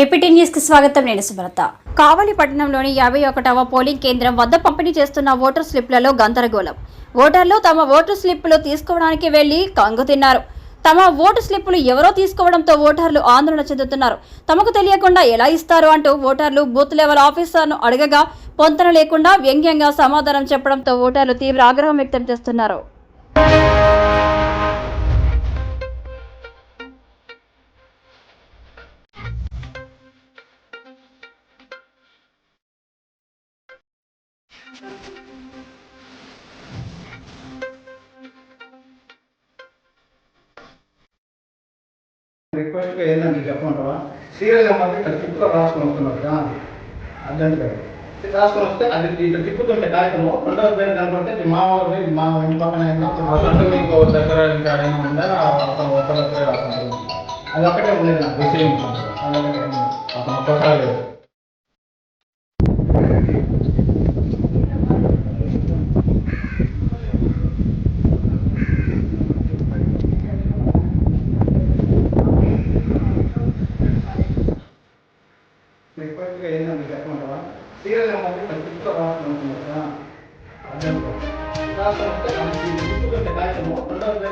APT న్యూస్కి స్వాగతం. నేను సుబ్రత కావలి పట్టణంలోని యాభై ఒకటవ పోలింగ్ కేంద్రం వద్ద పంపిణీ చేస్తున్న ఓటర్ స్లిప్లలో గందరగోళం. ఓటర్లు తమ ఓటర్ స్లిప్పులు తీసుకోవడానికి వెళ్ళి కంగు తిన్నారు. తమ ఓటు స్లిప్పులు ఎవరో తీసుకోవడంతో ఓటర్లు ఆందోళన చెందుతున్నారు. తమకు తెలియకుండా ఎలా ఇస్తారు అంటూ ఓటర్లు బూత్ లెవెల్ ఆఫీసర్ను అడగగా పొంతన లేకుండా వ్యంగ్యంగా సమాధానం చెప్పడంతో ఓటర్లు తీవ్ర ఆగ్రహం వ్యక్తం చేస్తున్నారు. రిక్వెస్ట్ ఏంటంటే చెప్పమంటావా? సీరియల్ నెంబర్ ఇక్కడ తిప్పుతో రాసుకొని వస్తున్నారు అర్జెంట్ గారు రాసుకొని వస్తే అది ఇట్లా తిప్పుతుంటే కార్యక్రమం రెండవ పేరు ఇది మా ఇది మా ఇంటి పక్కన మీకు దగ్గర ఇంకా ఏమైనా ఉందా? రాసుకుంటారు అది ఒక్కటే ఉండేది నాకు. ఉంది. అతను ఒక్కసారి లేదు రిక్వెస్ట్ ఏంటంటే చెప్పమంటావా సీరియల్ నెంబర్ ఇక్కడ తిప్పుతో రాసుకొని వస్తున్నారు కదా అర్జెంట్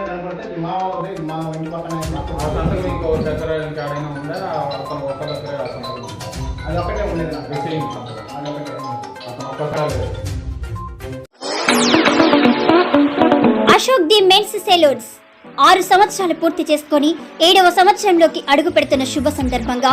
కనపడితే మా మా ఇంటి పక్కన దగ్గర ఇంకా ఉందా? అతను అది ఉండేది నాకు. అది ఒకటే. అతను ఒక్కసారి అశోక్ ది మెన్స్ సెలూన్స్. ఆరు సంవత్సరాలు పూర్తి చేసుకొని ఏడవ సంవత్సరంలోకి అడుగు పెడుతున్న శుభ సందర్భంగా